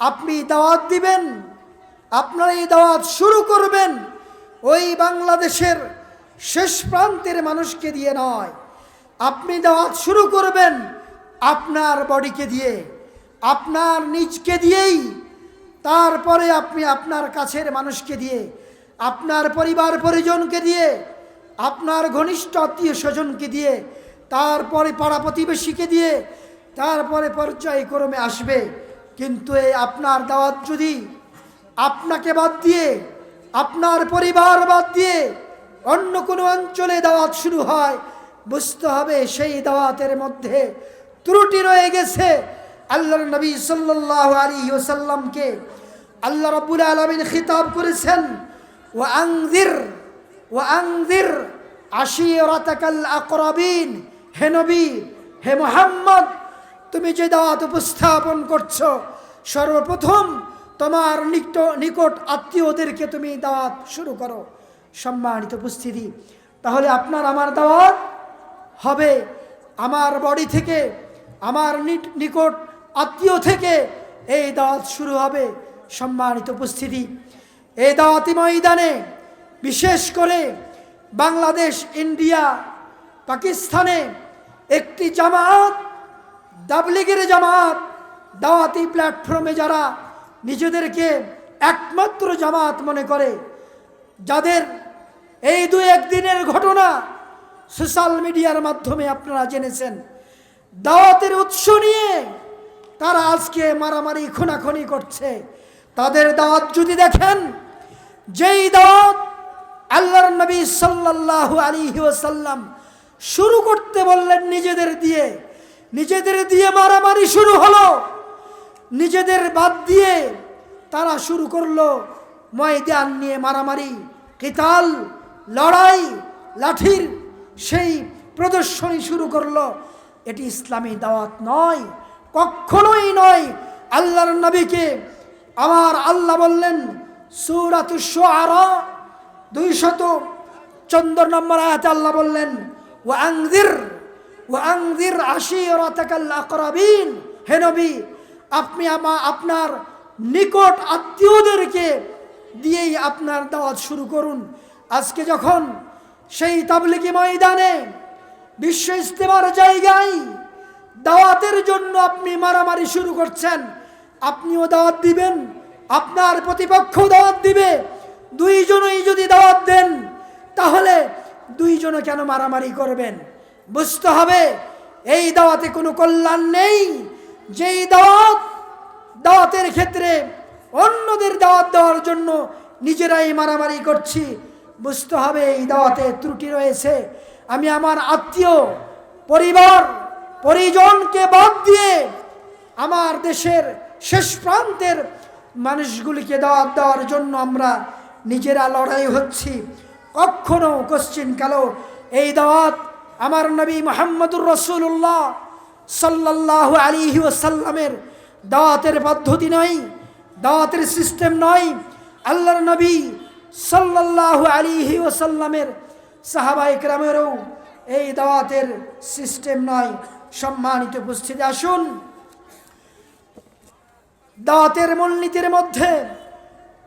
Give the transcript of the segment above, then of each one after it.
আপনি দাওয়াত দিবেন, আপনারা এই দাওয়াত শুরু করবেন, ওই বাংলাদেশের শেষ প্রান্তের মানুষকে দিয়ে নয়। আপনি দাওয়াত শুরু করবেন আপনার বডিকে দিয়ে, আপনার নিজকে দিয়েই, তারপরে আপনি আপনার কাছের মানুষকে দিয়ে, আপনার পরিবার পরিজনকে দিয়ে, আপনার ঘনিষ্ঠ আত্মীয় স্বজনকে দিয়ে, তারপরে পাড়া প্রতিবেশীকে দিয়ে, তারপরে পর্যায়ক্রমে আসবে। কিন্তু এই আপনার দাওয়াত যদি আপনাকে বাদ দিয়ে, আপনার পরিবার বাদ দিয়ে অন্য কোনো অঞ্চলে দাওয়াত শুরু হয়, বুঝতে হবে সেই দাওয়াতের মধ্যে ত্রুটি রয়ে গেছে। আল্লাহর নবী সাল্লাহ আলী ওসাল্লামকে আল্লাহ রব্বুল আলমিন খিতাব করেছেন ও আংদির ও আংদির আশিরাতাকাল আকরাবিন, হে নবী, হে মোহাম্মদ তুমি যে দাওয়াত উপস্থাপন করছ, সর্বপ্রথম তোমার নিকট নিকট আত্মীয়দেরকে তুমি দাওয়াত শুরু করো। সম্মানিত উপস্থিতি, তাহলে আপনার আমার দাওয়াত হবে আমার বডি থেকে, আমার নিকট আত্মীয় থেকে এই দাওয়াত শুরু হবে। সম্মানিত উপস্থিতি, এই দাওয়াতি ময়দানে বিশেষ করে বাংলাদেশ, ইন্ডিয়া, পাকিস্তানে একটি জামাত দাবলিগের জামাত, দাওয়াতি প্ল্যাটফর্মে যারা নিজেদেরকে একমাত্র জামাত মনে করে, যাদের এই দু একদিনের ঘটনা সোশ্যাল মিডিয়ার মাধ্যমে আপনারা জেনেছেন, দাওয়াতের উৎস নিয়ে তারা আজকে মারামারি, খুনাখুনি করছে। তাদের দাওয়াত যদি দেখেন, যেই দাওয়াত আল্লাহর নবী সাল্লাল্লাহু আলাইহি ওসাল্লাম শুরু করতে বললেন নিজেদের দিয়ে নিজেদের দিয়ে মারামারি শুরু হলো। নিজেদের বাদ দিয়ে তারা শুরু করল ময়দান নিয়ে মারামারি, কিতাল, লড়াই, লাঠির সেই প্রদর্শনী শুরু করল। এটি ইসলামী দাওয়াত নয়, কখনোই নয়। আল্লাহর নবীকে আমার আল্লাহ বললেন সুরাতুস আরা দুইশত চন্দ্র নম্বর আয়াতে আল্লাহ বললেন ও আংদির। ও আংদির আশিরাতাকাল আকরাবিন হে নবী, আপনি আমা, আপনার নিকট আত্মীয়দেরকে দিয়েই আপনার দাওয়াত শুরু করুন। আজকে যখন সেই তাবলিগি ময়দানে বিশ্ব ইস্তেমার জায়গায় দাওয়াতের জন্য আপনি মারামারি শুরু করছেন, আপনিও দাওয়াত দিবেন, আপনার প্রতিপক্ষ দাওয়াত দিবে, দুইজনই যদি দাওয়াত দেন, তাহলে দুইজনে কেন মারামারি করবেন? বুঝতে হবে, এই দাওয়াতে কোনো কল্যাণ নেই। যেই দাওয়াত, দাওয়াতের ক্ষেত্রে অন্যদের দাওয়াত দেওয়ার জন্য নিজেরাই মারামারি করছি। বুঝতে হবে এই দাওয়াতে ত্রুটি রয়েছে। আমি আমার আত্মীয়, পরিবার, পরিজনকে বাদ দিয়ে আমার দেশের শেষ প্রান্তের মানুষগুলিকে দাওয়াত দেওয়ার জন্য আমরা নিজেরা লড়াই হচ্ছি। কখনো কোশ্চিন কালো, এই দাওয়াত আমার নবী মোহাম্মদুর রসুল্লাহ সাল্লাহ আলিহি ওসাল্লামের দাওয়াতের পদ্ধতি নয়, দাওয়াতের সিস্টেম নয়। আল্লাহর নবী সাল্লাহ আলিহি ওসাল্লামের সাহাবা ইকরামেরও এই দাওয়াতের সিস্টেম নয়। সম্মানিত উপস্থিতি আসুন। দাওয়াতের মূলনীতির মধ্যে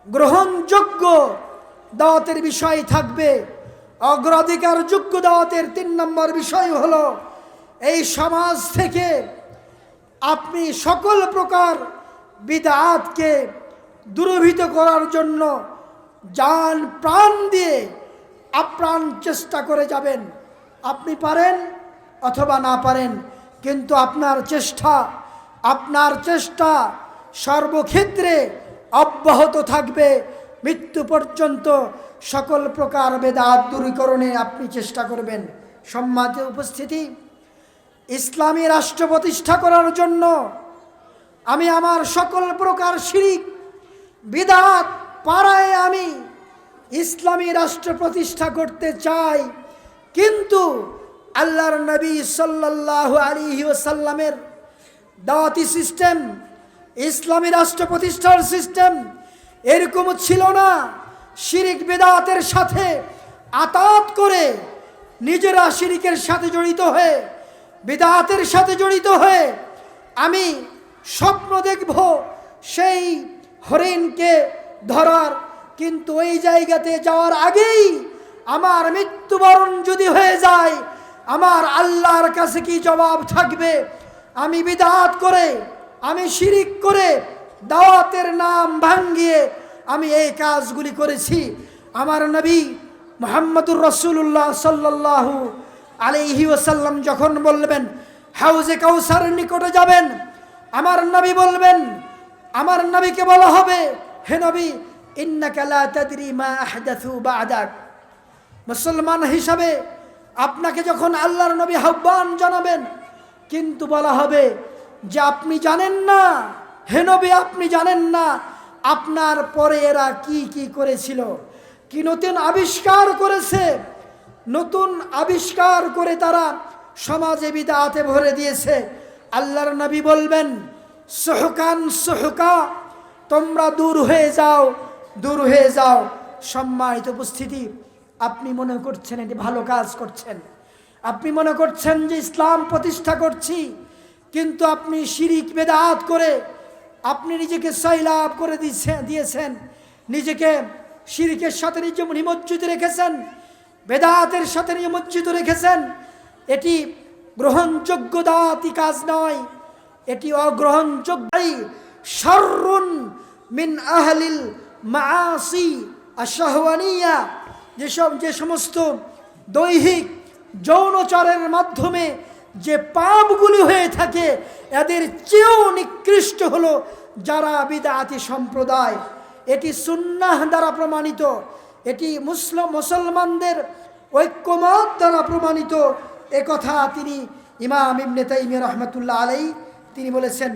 গ্রহণযোগ্য দাওয়াতের বিষয় থাকবে অগ্রাধিকার যোগ্য দাওয়াতের তিন নম্বর বিষয় হলো, এই সমাজ থেকে আপনি সকল প্রকার বিদাতকে দূরভীত করার জন্য যান প্রাণ দিয়ে আপ্রাণ চেষ্টা করে যাবেন। আপনি পারেন অথবা না পারেন, কিন্তু আপনার চেষ্টা আপনার চেষ্টা সর্বক্ষেত্রে অব্যাহত থাকবে। মৃত্যু পর্যন্ত সকল প্রকার বেদাত দূরীকরণে আপনি চেষ্টা করবেন। সম্মানিত উপস্থিতি, ইসলামী রাষ্ট্র প্রতিষ্ঠা করার জন্য আমি আমার সকল প্রকার শিরিক, বিদাত পাড়ায় আমি ইসলামী রাষ্ট্র প্রতিষ্ঠা করতে চাই। কিন্তু আল্লাহর নবী সাল্লাহ আলী ওসাল্লামের দাওয়াতি সিস্টেম, ইসলামী রাষ্ট্র প্রতিষ্ঠার সিস্টেম এরকম ছিল না। শিরিক বেদাতের সাথে আতাত করে নিজেরা শিরিকের সাথে জড়িত হয়ে, বেদাতের সাথে জড়িত হয়ে আমি স্বপ্ন দেখব সেই হরিণকে ধরার। কিন্তু ওই জায়গাতে যাওয়ার আগেই আমার মৃত্যুবরণ যদি হয়ে যায়, আমার আল্লাহর কাছে কি জবাব থাকবে? আমি বিদাত করে, আমি শিরিক করে দাওয়াতের নাম ভাঙ্গিয়ে আমি এই কাজগুলি করেছি। আমার নবী মোহাম্মদুর রসুল্লাহ সাল্লাল্লাহু আলাইহি ওসাল্লাম যখন বলবেন হাউজে কাউসারের নিকটে যাবেন? আমার নবী বলবেন, আমার নবীকে বলা হবে, হে নবী মুসলমান হিসাবে আপনাকে যখন আল্লাহর নবী আহ্বান জানাবেন, কিন্তু বলা হবে যে আপনি জানেন না, হে নবী, আপনি জানেন না আপনার পরে এরা কি কি করেছিল? কি নতুন আবিষ্কার করেছে, নতুন আবিষ্কার করে তারা সমাজে বিদাতে ভরে দিয়েছে। আল্লাহর নবী বলবেন, সহকান সহকা, তোমরা দূর হয়ে যাও, দূর হয়ে যাও। সম্মানিত উপস্থিতি, আপনি মনে করছেন এটি ভালো কাজ করছেন? আপনি মনে করছেন যে ইসলাম প্রতিষ্ঠা করছি, কিন্তু আপনি শিরিক বেদাত করে আপনি নিজেকে সৈলাভ করে দিয়েছেন দিয়েছেন। নিজেকে শিরিকের সাথে নিজে নিমজ্জিত রেখেছেন, বেদাতের সাথে নিমজ্জিত রেখেছেন। এটি গ্রহণযোগ্য দাতি কাজ নয়, এটি অগ্রহণযোগ্যই সর্রুন মিন আহলিল মাসি আশাহওয়ানিয়া যেসব, যে সমস্ত দৈহিক যৌনচরের মাধ্যমে যে পাপগুলি হয়ে থাকে, এদের চেয়েও নিকৃষ্ট হলো যারা বিদাতি সম্প্রদায়। এটি সুন্নাহ দ্বারা প্রমাণিত, এটি মুসলিম, মুসলমানদের ঐক্যমত দ্বারা প্রমাণিত। কথা তিনি ইমাম ইবনে তাইমিয়া রহমতুল্লাহ আলাই তিনি বলেছেন